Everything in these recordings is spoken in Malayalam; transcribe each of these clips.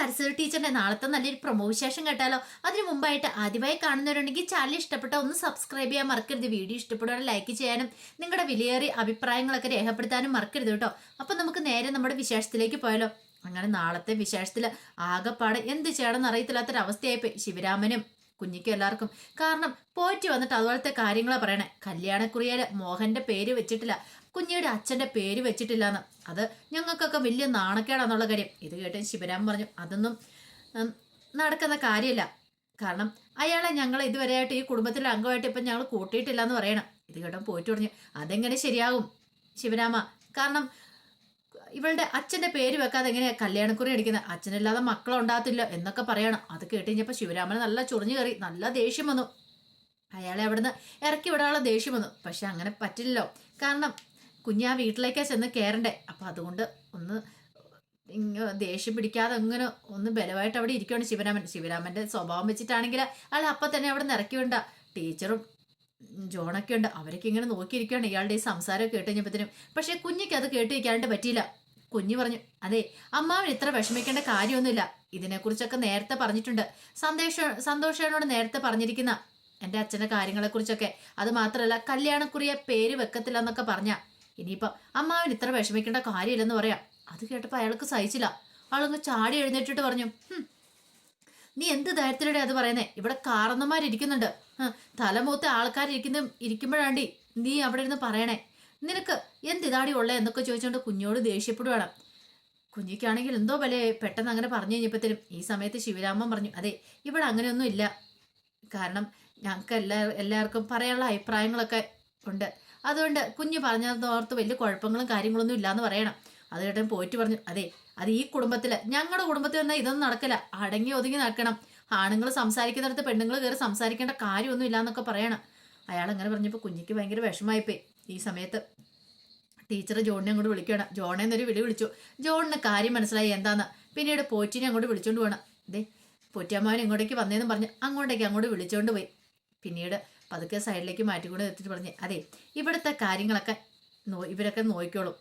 സരസ്വതി ടീച്ചറിന്റെ നാളത്തെ നല്ലൊരു പ്രൊമോ വിശേഷം കേട്ടാലോ? അതിനു മുമ്പായിട്ട് ആദ്യമായി കാണുന്നവരുണ്ടെങ്കിൽ ചാനൽ ഇഷ്ടപ്പെട്ട ഒന്ന് സബ്സ്ക്രൈബ് ചെയ്യാൻ മറക്കരുത്. വീഡിയോ ഇഷ്ടപ്പെടുവാൻ ലൈക്ക് ചെയ്യാനും നിങ്ങളുടെ വിലയേറിയ അഭിപ്രായങ്ങളൊക്കെ രേഖപ്പെടുത്താനും മറക്കരുത് കേട്ടോ. അപ്പൊ നമുക്ക് നേരെ നമ്മുടെ വിശേഷത്തിലേക്ക് പോയാലോ. അങ്ങനെ നാളത്തെ വിശേഷത്തിൽ ആകെപ്പാടെ എന്ത് ചെയ്യണമെന്ന് അറിയത്തില്ലാത്തൊരവസ്ഥയായിപ്പോയി. ശിവരാമനും കുഞ്ഞിക്കും എല്ലാവർക്കും. കാരണം പോറ്റി വന്നിട്ട് അതുപോലത്തെ കാര്യങ്ങളാ പറയണേ. കല്യാണക്കുറിയാൽ മോഹന്റെ പേര് വെച്ചിട്ടില്ല. കുഞ്ഞിയുടെ അച്ഛന്റെ പേര് വെച്ചിട്ടില്ല എന്ന് അത് ഞങ്ങൾക്കൊക്കെ വലിയ നാണക്കേടാന്നുള്ള കാര്യം. ഇത് കേട്ട് ശിവരാമൻ പറഞ്ഞു അതൊന്നും നടക്കുന്ന കാര്യമില്ല കാരണം അയാളെ ഞങ്ങൾ ഇതുവരെയായിട്ട് ഈ കുടുംബത്തിലെ അംഗമായിട്ട് ഇപ്പം ഞങ്ങൾ കൂട്ടിയിട്ടില്ല എന്ന് പറയണം. ഇത് കേട്ടോ പോയിട്ട് പറഞ്ഞു അതെങ്ങനെ ശരിയാകും ശിവരാമ? കാരണം ഇവളുടെ അച്ഛന്റെ പേര് വെക്കാതെ എങ്ങനെയാ കല്യാണക്കുറി അടിക്കുന്നത്? അച്ഛനില്ലാതെ മക്കളുണ്ടാകത്തില്ല എന്നൊക്കെ പറയണം. അത് കേട്ട് കഴിഞ്ഞപ്പോൾ ശിവരാമന് നല്ല ചൊറിഞ്ഞു കയറി നല്ല ദേഷ്യം വന്നു. അയാളെ അവിടുന്ന് ഇറക്കി വിടാനുള്ള ദേഷ്യം വന്നു. പക്ഷെ അങ്ങനെ പറ്റില്ലല്ലോ. കാരണം കുഞ്ഞ് ആ വീട്ടിലേക്കാ ചെന്ന് കയറണ്ടേ അപ്പം അതുകൊണ്ട് ഒന്ന് ദേഷ്യം പിടിക്കാതെ അങ്ങനെ ഒന്ന് ബലമായിട്ട് അവിടെ ഇരിക്കുകയാണ് ശിവരാമൻ. ശിവരാമന്റെ സ്വഭാവം വെച്ചിട്ടാണെങ്കിൽ അയാൾ അപ്പം തന്നെ അവിടെ നിന്ന് ഇറക്കി വേണ്ട ടീച്ചറും ജോണൊക്കെ ഉണ്ട്. അവരൊക്കെ ഇങ്ങനെ നോക്കിയിരിക്കുകയാണ് ഇയാളുടെ ഈ സംസാരം കേട്ട് കഴിഞ്ഞപ്പോഴത്തേനും പക്ഷേ കുഞ്ഞിക്ക് അത് കേട്ടിരിക്കാണ്ട് പറ്റിയില്ല. കുഞ്ഞു പറഞ്ഞു അതെ അമ്മാവൻ ഇത്ര വിഷമിക്കേണ്ട കാര്യമൊന്നുമില്ല. ഇതിനെക്കുറിച്ചൊക്കെ നേരത്തെ പറഞ്ഞിട്ടുണ്ട്. സന്തോഷ സന്തോഷനോട് നേരത്തെ പറഞ്ഞിരിക്കുന്ന എന്റെ അച്ഛന്റെ കാര്യങ്ങളെക്കുറിച്ചൊക്കെ. അത് മാത്രമല്ല കല്യാണക്കുറിയെ പേര് വെക്കത്തില്ല എന്നൊക്കെ പറഞ്ഞ. ഇനിയിപ്പോ അമ്മാവൻ ഇത്ര വിഷമിക്കേണ്ട കാര്യമില്ലെന്ന് പറയാം. അത് കേട്ടപ്പോൾ അയാൾക്ക് സഹിച്ചില്ല. ആളൊന്ന് ചാടി എഴുന്നേറ്റിട്ട് പറഞ്ഞു നീ എന്ത് ധൈര്യത്തിലൂടെ അത് പറയുന്നേ? ഇവിടെ കാരണന്മാരിയ്ക്കുന്നുണ്ട് തലമൂത്ത് തലമൂത്ത ആൾക്കാരിരിക്കുന്ന ഇരിക്കുമ്പോഴാണ്ടി നീ അവിടെ ഇരുന്ന് പറയണേ. നിനക്ക് എന്തിതാടി ഉള്ളേ എന്നൊക്കെ ചോദിച്ചുകൊണ്ട് കുഞ്ഞോട് ദേഷ്യപ്പെടുവാണ്. കുഞ്ഞിക്കാണെങ്കിൽ എന്തോ പോലെ പെട്ടെന്ന് അങ്ങനെ പറഞ്ഞു കഴിഞ്ഞപ്പോഴത്തേനും ഈ സമയത്ത് ശിവരാമൻ പറഞ്ഞു അതെ ഇവിടെ അങ്ങനെയൊന്നും ഇല്ല. കാരണം ഞങ്ങൾക്ക് എല്ലാ എല്ലാവർക്കും പറയാനുള്ള അഭിപ്രായങ്ങളൊക്കെ ഉണ്ട്. അതുകൊണ്ട് കുഞ്ഞ് പറഞ്ഞതോർത്ത് വലിയ കുഴപ്പങ്ങളും കാര്യങ്ങളൊന്നും ഇല്ലാന്ന് പറയണം. അത് കേട്ടൻ പോയിട്ട് പറഞ്ഞു അതെ അത് ഈ കുടുംബത്തിൽ ഞങ്ങളുടെ കുടുംബത്തിൽ വന്നാൽ ഇതൊന്നും നടക്കില്ല. അടങ്ങി ഒതുങ്ങി നടക്കണം. ആണുങ്ങൾ സംസാരിക്കുന്നിടത്ത് പെണ്ണുങ്ങൾ കയറി സംസാരിക്കേണ്ട കാര്യമൊന്നും ഇല്ലാന്നൊക്കെ പറയണം. അയാൾ അങ്ങനെ പറഞ്ഞപ്പോൾ കുഞ്ഞിക്ക് ഭയങ്കര വിഷമായിപ്പോയി ഈ സമയത്ത് ടീച്ചർ ജോണിനെ അങ്ങോട്ട് വിളിക്കണം ജോണെ എന്നൊരു വിളി വിളിച്ചു. ജോണിന് കാര്യം മനസ്സിലായി. എന്താന്ന്? പിന്നീട് പോറ്റിനെ അങ്ങോട്ട് വിളിച്ചോണ്ട് പോകണം ദേ പോറ്റിയമ്മാവൻ ഇങ്ങോട്ടേക്ക് വന്നേന്ന് പറഞ്ഞ് അങ്ങോട്ടേക്ക് അങ്ങോട്ട് വിളിച്ചോണ്ട് പോയി. പിന്നീട് പതുക്കെ സൈഡിലേക്ക് മാറ്റിക്കൊണ്ട് എത്തിയിട്ട് പറഞ്ഞ് അതെ ഇവിടുത്തെ കാര്യങ്ങളൊക്കെ നോ ഇവരൊക്കെ നോക്കിക്കോളും.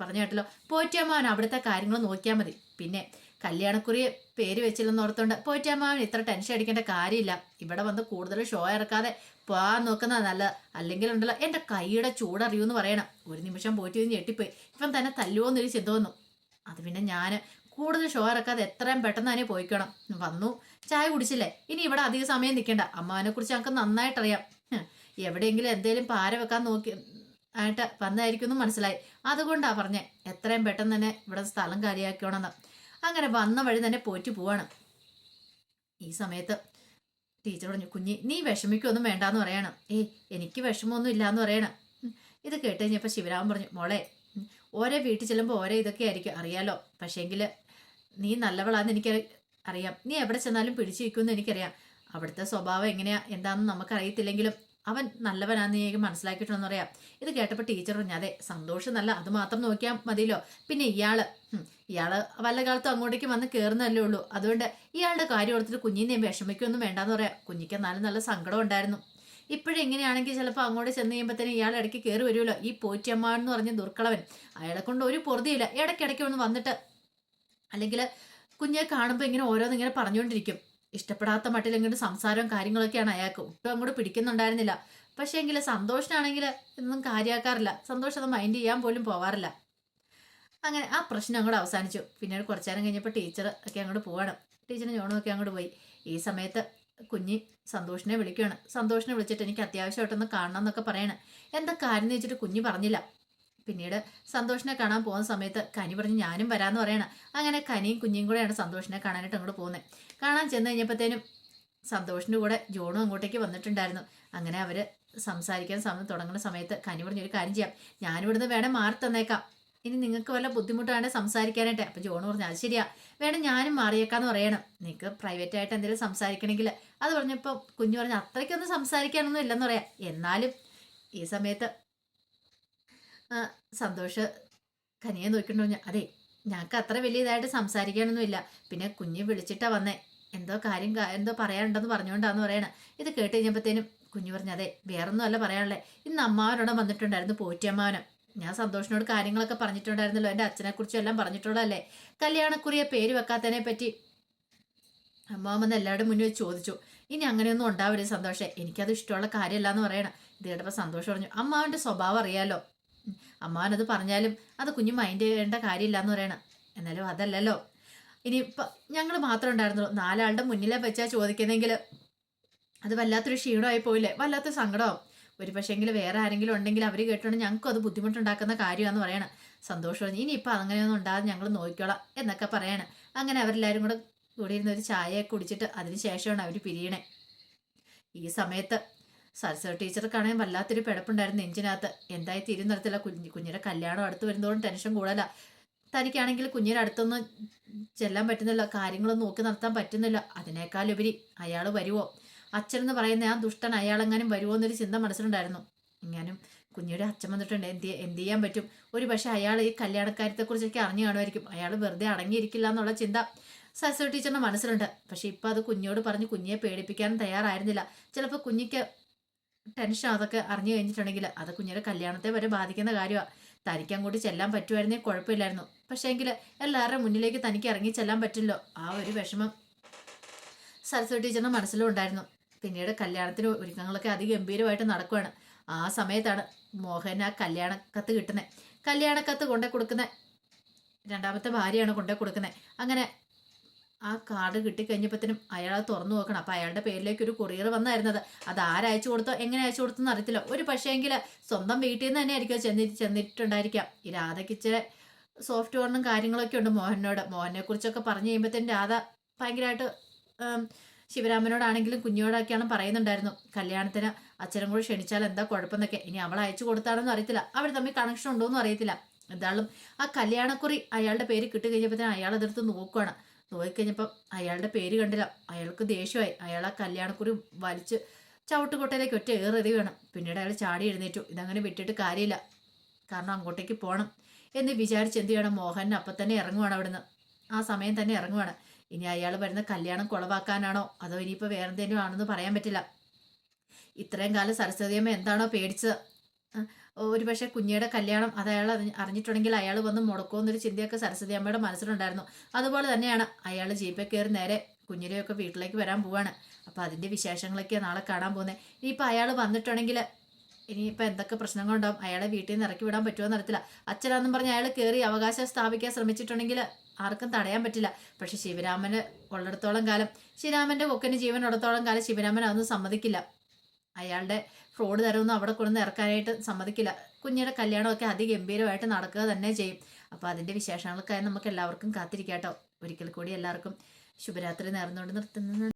പറഞ്ഞു കേട്ടല്ലോ. പോറ്റിയമ്മാവൻ അവിടുത്തെ കാര്യങ്ങൾ നോക്കിയാൽ മതി. പിന്നെ കല്യാണക്കുറി പേര് വെച്ചില്ലെന്ന് ഓർത്തോണ്ട് പോറ്റിയമ്മാവൻ ഇത്ര ടെൻഷൻ അടിക്കേണ്ട കാര്യമില്ല. ഇവിടെ വന്ന് കൂടുതൽ ഷോ ഇറക്കാതെ പോകാൻ നോക്കുന്നത് നല്ലത്. അല്ലെങ്കിൽ ഉണ്ടല്ലോ എന്റെ കൈയുടെ ചൂടറിയൂന്ന് പറയണം. ഒരു നിമിഷം പോയിട്ട് പോറ്റി ഞെട്ടിപ്പോയി. ഇവൻ തന്നെ തല്ലുവോന്നൊരു ചിന്ത വന്നു. അത് പിന്നെ ഞാൻ കൂടുതൽ ഷോ ഇറക്കാതെ എത്രയും പെട്ടെന്ന് തന്നെ പോയിക്കണം. വന്നു. ചായ കുടിച്ചില്ലേ? ഇനി ഇവിടെ അധിക സമയം നിൽക്കേണ്ട അമ്മാവനെ കുറിച്ച് ഞങ്ങൾക്ക് നന്നായിട്ടറിയാം. എവിടെയെങ്കിലും എന്തേലും പാര വെക്കാൻ നോക്കി ആയിട്ട് വന്നായിരിക്കും എന്ന് മനസ്സിലായി. അതുകൊണ്ടാണ് പറഞ്ഞേ എത്രയും പെട്ടെന്ന് തന്നെ ഇവിടെ സ്ഥലം കാര്യമാക്കണമെന്ന് അങ്ങനെ വന്ന വഴി തന്നെ പോറ്റി പോവാണ്. ഈ സമയത്ത് ടീച്ചർ പറഞ്ഞു കുഞ്ഞി നീ വിഷമിക്കൊന്നും വേണ്ടാന്ന് പറയണം. ഏയ് എനിക്ക് വിഷമമൊന്നും ഇല്ലാന്ന് പറയണം. ഇത് കേട്ട് കഴിഞ്ഞപ്പോൾ ശിവരാമൻ പറഞ്ഞു മോളെ ഓരോ വീട്ടിൽ ചെല്ലുമ്പോൾ ഓരോ ഇതൊക്കെ ആയിരിക്കും അറിയാലോ. പക്ഷേങ്കിൽ നീ നല്ലവളാന്ന് എനിക്ക് അറിയാം. നീ എവിടെ ചെന്നാലും പിടിച്ചു നിൽക്കുമെന്ന് എനിക്കറിയാം. അവിടുത്തെ സ്വഭാവം എങ്ങനെയാ? എന്താണെന്ന് നമുക്കറിയത്തില്ലെങ്കിലും അവൻ നല്ലവനാന്ന് എനിക്ക് മനസ്സിലാക്കിയിട്ടുണ്ടെന്ന് പറയാം. ഇത് കേട്ടപ്പോൾ ടീച്ചർ പറഞ്ഞു അതെ സന്തോഷം നല്ല അത് മാത്രം നോക്കിയാൽ മതിയല്ലോ. പിന്നെ ഇയാൾ ഇയാൾ വല്ല കാലത്തും അങ്ങോട്ടേക്ക് വന്ന് കയറുന്നല്ലേ ഉള്ളൂ. അതുകൊണ്ട് ഇയാളുടെ കാര്യം ഓർത്തിട്ട് കുഞ്ഞിനെയും വിഷമിക്കൊന്നും വേണ്ടാന്ന് പറയാം. കുഞ്ഞിക്ക് എന്നാലും നല്ല സങ്കടം ഉണ്ടായിരുന്നു. ഇപ്പോഴും എങ്ങനെയാണെങ്കിൽ ചിലപ്പോൾ അങ്ങോട്ട് ചെന്ന് കഴിയുമ്പോഴത്തേനും ഇയാൾ ഇടയ്ക്ക് കയറി വരുമല്ലോ. ഈ പോറ്റിയമ്മ എന്ന് പറഞ്ഞ ദുർക്കളവൻ അയാളെ കൊണ്ട് ഒരു പൊറുതിയില്ല. ഇടയ്ക്കിടയ്ക്ക് ഒന്ന് വന്നിട്ട് അല്ലെങ്കിൽ കുഞ്ഞെ കാണുമ്പോൾ ഇങ്ങനെ ഓരോന്നിങ്ങനെ പറഞ്ഞുകൊണ്ടിരിക്കും. ഇഷ്ടപ്പെടാത്ത മട്ടിൽ ഇങ്ങോട്ട് സംസാരവും കാര്യങ്ങളൊക്കെയാണ് അയാൾക്ക്. ഒട്ടും അങ്ങോട്ട് പിടിക്കുന്നുണ്ടായിരുന്നില്ല. പക്ഷേ എങ്കിൽ സന്തോഷനാണെങ്കിൽ ഇതൊന്നും കാര്യമാക്കാറില്ല സന്തോഷം അത് മൈൻഡ് ചെയ്യാൻ പോലും പോവാറില്ല. അങ്ങനെ ആ പ്രശ്നം അങ്ങോട്ട് അവസാനിച്ചു. പിന്നീട് കുറച്ചു നേരം കഴിഞ്ഞപ്പോൾ ടീച്ചർ ഒക്കെ അങ്ങോട്ട് പോവാണ്. ടീച്ചറിന് ഞോണമൊക്കെ അങ്ങോട്ട് പോയി. ഈ സമയത്ത് കുഞ്ഞി സന്തോഷിനെ വിളിക്കുകയാണ്. സന്തോഷിനെ വിളിച്ചിട്ട് എനിക്ക് അത്യാവശ്യമായിട്ടൊന്ന് കാണണം എന്നൊക്കെ പറയണം. എന്താ കാര്യം എന്ന് വെച്ചിട്ട് കുഞ്ഞി പറഞ്ഞില്ല. പിന്നീട് സന്തോഷിനെ കാണാൻ പോകുന്ന സമയത്ത് കനി പറഞ്ഞ് ഞാനും വരാമെന്ന് പറയണം. അങ്ങനെ കനിയും കുഞ്ഞും കൂടെയാണ് സന്തോഷിനെ കാണാനായിട്ട് അങ്ങോട്ട് പോകുന്നത് കാണാൻ ചെന്ന് കഴിഞ്ഞപ്പോഴത്തേനും സന്തോഷിന്റെ കൂടെ ജോണും അങ്ങോട്ടേക്ക് വന്നിട്ടുണ്ടായിരുന്നു. അങ്ങനെ അവർ സംസാരിക്കാൻ സമയം തുടങ്ങുന്ന സമയത്ത് കനി പറഞ്ഞു ഒരു കാര്യം ചെയ്യാം. ഞാനിവിടുന്ന് വേണേൽ മാറി തന്നേക്കാം. ഇനി നിങ്ങൾക്ക് വല്ല ബുദ്ധിമുട്ടാണ് സംസാരിക്കാനായിട്ട്. അപ്പം ജോണ് പറഞ്ഞു അത് ശരിയാ. വേണം ഞാനും മാറിയേക്കാന്ന് പറയണം. നിങ്ങൾക്ക് പ്രൈവറ്റ് ആയിട്ട് എന്തെങ്കിലും സംസാരിക്കണമെങ്കിൽ. അത് പറഞ്ഞപ്പോൾ കുഞ്ഞു പറഞ്ഞു അത്രയ്ക്കൊന്നും സംസാരിക്കാനൊന്നും ഇല്ലെന്ന് പറയാം. എന്നാലും ഈ സമയത്ത് സന്തോഷ് കനിയെ നോക്കിണ്ടോ ഞാൻ അതെ ഞങ്ങൾക്ക് അത്ര വലിയ ഇതായിട്ട് സംസാരിക്കാനൊന്നുമില്ല. പിന്നെ കുഞ്ഞ് വിളിച്ചിട്ടാ വന്നേ. എന്തോ കാര്യം എന്തോ പറയാനുണ്ടെന്ന് പറഞ്ഞുകൊണ്ടാന്ന് പറയണ. ഇത് കേട്ട് കഴിഞ്ഞപ്പോഴത്തേനും കുഞ്ഞു പറഞ്ഞു അതെ വേറൊന്നും അല്ല പറയാനുള്ളേ. ഇന്ന് അമ്മാവനോടെ വന്നിട്ടുണ്ടായിരുന്നു പോറ്റിയമ്മാവനും ഞാൻ സന്തോഷിനോട് കാര്യങ്ങളൊക്കെ പറഞ്ഞിട്ടുണ്ടായിരുന്നല്ലോ എന്റെ അച്ഛനെക്കുറിച്ചും എല്ലാം പറഞ്ഞിട്ടുള്ളതല്ലേ. കല്യാണക്കുറിയെ പേര് വെക്കാത്തതിനെ പറ്റി അമ്മാവൻ എല്ലാവരുടെ മുന്നിൽ ചോദിച്ചു. ഇനി അങ്ങനെയൊന്നും ഉണ്ടാവരുത് സന്തോഷേ. എനിക്കത് ഇഷ്ടമുള്ള കാര്യമല്ല എന്ന് പറയണം. ഇത് കേട്ടപ്പോൾ സന്തോഷം പറഞ്ഞു അമ്മാവന്റെ സ്വഭാവം അറിയാലോ. അത് പറഞ്ഞാലും അത് കുഞ്ഞു മൈൻഡ് ചെയ്യേണ്ട കാര്യമില്ല എന്ന് പറയണം. എന്നാലും അതല്ലല്ലോ. ഇനി ഇപ്പം ഞങ്ങൾ മാത്രം ഉണ്ടായിരുന്നുള്ളൂ. നാലാളുടെ മുന്നിലെ വെച്ചാൽ ചോദിക്കുന്നെങ്കിൽ അത് വല്ലാത്തൊരു ക്ഷീണമായി പോയില്ലേ? വല്ലാത്ത സങ്കടമാവും ഒരു പക്ഷേങ്കിൽ വേറെ ആരെങ്കിലും ഉണ്ടെങ്കിൽ അവർ കേട്ടോണ്ട് ഞങ്ങൾക്കും അത് ബുദ്ധിമുട്ടുണ്ടാക്കുന്ന കാര്യമാണെന്ന് പറയണം. സന്തോഷം ഇനി ഇനിയിപ്പോൾ അങ്ങനെയൊന്നും ഉണ്ടാകാതെ ഞങ്ങൾ നോക്കിക്കോളാം എന്നൊക്കെ പറയണം. അങ്ങനെ അവരെല്ലാവരും കൂടെ കൂടി ഇരുന്ന് ഒരു ചായയൊക്കെ കുടിച്ചിട്ട് അതിന് ശേഷമാണ് അവർ പിരിയണേ. ഈ സമയത്ത് സരസ്വതി ടീച്ചർക്കാണെങ്കിൽ വല്ലാത്തൊരു പിടപ്പുണ്ടായിരുന്നു നെഞ്ചിനകത്ത്. എന്തായി തിരുന്നിടത്തില്ല കുഞ്ഞ്. കുഞ്ഞിന്റെ കല്യാണം അടുത്ത് വരുന്നതോടും ടെൻഷൻ കൂടല. തനിക്കാണെങ്കിൽ കുഞ്ഞിന്റെ അടുത്തൊന്നും ചെല്ലാൻ പറ്റുന്നില്ല. കാര്യങ്ങളൊന്നും നോക്കി നടത്താൻ പറ്റുന്നില്ല. അതിനേക്കാളുപരി അയാൾ വരുമോ അച്ഛൻ എന്ന് പറയുന്ന ആ ദുഷ്ടൻ അയാളെങ്ങാനും വരുമോ എന്നൊരു ചിന്ത മനസ്സിലുണ്ടായിരുന്നു. ഇങ്ങനും കുഞ്ഞിയുടെ അച്ഛൻ വന്നിട്ടുണ്ട്. എന്ത് എന്ത് ചെയ്യാൻ പറ്റും? ഒരു പക്ഷേ അയാൾ ഈ കല്യാണക്കാര്യത്തെക്കുറിച്ചൊക്കെ അറിഞ്ഞു കാണുമായിരിക്കും അയാൾ വെറുതെ അടങ്ങിയിരിക്കില്ല എന്നുള്ള ചിന്ത സരസ്വതി ടീച്ചറിന്റെ മനസ്സിലുണ്ട്. പക്ഷെ ഇപ്പോൾ അത് കുഞ്ഞോട് പറഞ്ഞ് കുഞ്ഞിയെ പേടിപ്പിക്കാനും തയ്യാറായിരുന്നില്ല. ചിലപ്പോൾ കുഞ്ഞിക്ക് ടെൻഷൻ അതൊക്കെ അറിഞ്ഞു കഴിഞ്ഞിട്ടുണ്ടെങ്കിൽ അത് കുഞ്ഞിന്റെ കല്യാണത്തെ വരെ ബാധിക്കുന്ന കാര്യമാണ് തനിക്ക് അങ്ങോട്ട് ചെല്ലാൻ പറ്റുമായിരുന്നേ കുഴപ്പമില്ലായിരുന്നു. പക്ഷേ എങ്കിൽ എല്ലാവരുടെ മുന്നിലേക്ക് തനിക്ക് ഇറങ്ങി ചെല്ലാൻ പറ്റില്ലോ. ആ ഒരു വിഷമം സരസ്വതി ടീച്ചറിന്റെ മനസ്സിലും ഉണ്ടായിരുന്നു. പിന്നീട് കല്യാണത്തിന് ഒരുക്കങ്ങളൊക്കെ അതിഗംഭീരമായിട്ട് നടക്കുകയാണ് ആ സമയത്താണ് മോഹൻ ആ കല്യാണക്കത്ത് കിട്ടുന്നത് കല്യാണക്കത്ത് കൊണ്ടേ കൊടുക്കുന്ന രണ്ടാമത്തെ ഭാര്യയാണ് കൊണ്ടേ കൊടുക്കുന്നത് അങ്ങനെ ആ കാർഡ് കിട്ടിക്കഴിഞ്ഞപ്പോഴത്തേനും അയാൾ തുറന്നു നോക്കണം. അപ്പം അയാളുടെ പേരിലേക്ക് ഒരു കൊറിയർ വന്നായിരുന്നത്. അത് ആരയച്ചു കൊടുത്തോ എങ്ങനെ അയച്ചു കൊടുത്തെന്ന് അറിയത്തില്ല. ഒരു പക്ഷേങ്കിൽ സ്വന്തം വീട്ടിൽ നിന്ന് തന്നെ ആയിരിക്കും ചെന്നി ചെന്നിട്ടുണ്ടായിരിക്കാം. ഈ രാധയ്ക്ക് ഇച്ചിരി സോഫ്റ്റ്വെയറിനും കാര്യങ്ങളൊക്കെ ഉണ്ട് മോഹനോട്. മോഹനെ കുറിച്ചൊക്കെ പറഞ്ഞു കഴിയുമ്പോഴത്തേനും രാധ ഭയങ്കരമായിട്ട് ശിവരാമനോടാണെങ്കിലും കുഞ്ഞോടൊക്കെയാണ് പറയുന്നുണ്ടായിരുന്നു. കല്യാണത്തിന് അച്ഛനും കൂടി ക്ഷണിച്ചാൽ എന്താ കുഴപ്പമെന്നൊക്കെ. ഇനി അവൾ അയച്ചു കൊടുത്താണെന്നും അറിയത്തില്ല. അവർ തമ്മിൽ കണക്ഷൻ ഉണ്ടോ എന്ന് അറിയത്തില്ല. എന്തായാലും ആ കല്യാണക്കുറി അയാളുടെ പേര് കിട്ടുകഴിഞ്ഞപ്പോഴത്തേനും അയാൾ അതെടുത്ത് നോക്കുവാണ്. നോക്കിക്കഴിഞ്ഞപ്പം അയാളുടെ പേര് കണ്ടില്ല. അയാൾക്ക് ദേഷ്യമായി. അയാൾ ആ കല്യാണക്കുറി വലിച്ച് ചവിട്ടുകൊട്ടയിലേക്ക് ഒറ്റ ഏറെറി വേണം. പിന്നീട് അയാൾ ചാടി എഴുന്നേറ്റു. ഇതങ്ങനെ വിട്ടിട്ട് കാര്യമില്ല. കാരണം അങ്ങോട്ടേക്ക് പോകണം എന്ന് വിചാരിച്ച് എന്ത് ചെയ്യണം? മോഹൻ അപ്പം തന്നെ ഇറങ്ങുവാണ് അവിടുന്ന്. ആ സമയം തന്നെ ഇറങ്ങുവാണ്. ഇനി അയാൾ വരുന്ന കല്യാണം കുളവാക്കാനാണോ? അതോ ഇനിയിപ്പോൾ വേറെ എന്തെങ്കിലും ആണെന്ന് പറയാൻ പറ്റില്ല. ഇത്രയും കാലം സരസ്വതിയമ്മ എന്താണോ പേടിച്ചത്? ആ, ഒരു പക്ഷേ കുഞ്ഞിയുടെ കല്യാണം അത് അയാൾ അറിഞ്ഞിട്ടുണ്ടെങ്കിൽ അയാൾ വന്ന് മുടക്കുമെന്നൊരു ചിന്തയൊക്കെ സരസ്വതി അമ്മയുടെ മനസ്സിലുണ്ടായിരുന്നു. അതുപോലെ തന്നെയാണ് അയാൾ ജീപ്പിൽ കയറി നേരെ കുഞ്ഞിനെയൊക്കെ വീട്ടിലേക്ക് വരാൻ പോവാണ്. അപ്പോൾ അതിന്റെ വിശേഷങ്ങളൊക്കെ നാളെ കാണാൻ പോകുന്നത്. ഇനിയിപ്പോൾ അയാൾ വന്നിട്ടുണ്ടെങ്കിൽ ഇനിയിപ്പോൾ എന്തൊക്കെ പ്രശ്നങ്ങളുണ്ടാവും? അയാളെ വീട്ടിൽ നിന്ന് ഇറക്കി വിടാൻ പറ്റുമോ എന്നറിയത്തില്ല. അച്ഛനാന്നും പറഞ്ഞ് അയാൾ കയറി അവകാശം സ്ഥാപിക്കാൻ ശ്രമിച്ചിട്ടുണ്ടെങ്കിൽ ആർക്കും തടയാൻ പറ്റില്ല. പക്ഷെ ശിവരാമന് ഉള്ളിടത്തോളം കാലം ശിവരാമന്റെ കൊക്കന് ജീവൻ ഉള്ളത്തോളം കാലം ശിവരാമൻ അതൊന്നും സമ്മതിക്കില്ല. അയാളുടെ ഫ്രോഡ് തരമൊന്നും അവിടെ കൊണ്ടുവന്ന് ഇറക്കാനായിട്ട് സമ്മതിക്കില്ല. കുഞ്ഞിയുടെ കല്യാണമൊക്കെ അതിഗംഭീരമായിട്ട് നടക്കുക തന്നെ ചെയ്യും. അപ്പോൾ അതിന്റെ വിശേഷങ്ങൾക്കായി നമുക്ക് എല്ലാവർക്കും കാത്തിരിക്കാട്ടോ. ഒരിക്കൽ കൂടി എല്ലാവർക്കും ശുഭരാത്രി നേർന്നുകൊണ്ട് നിർത്തുന്നു.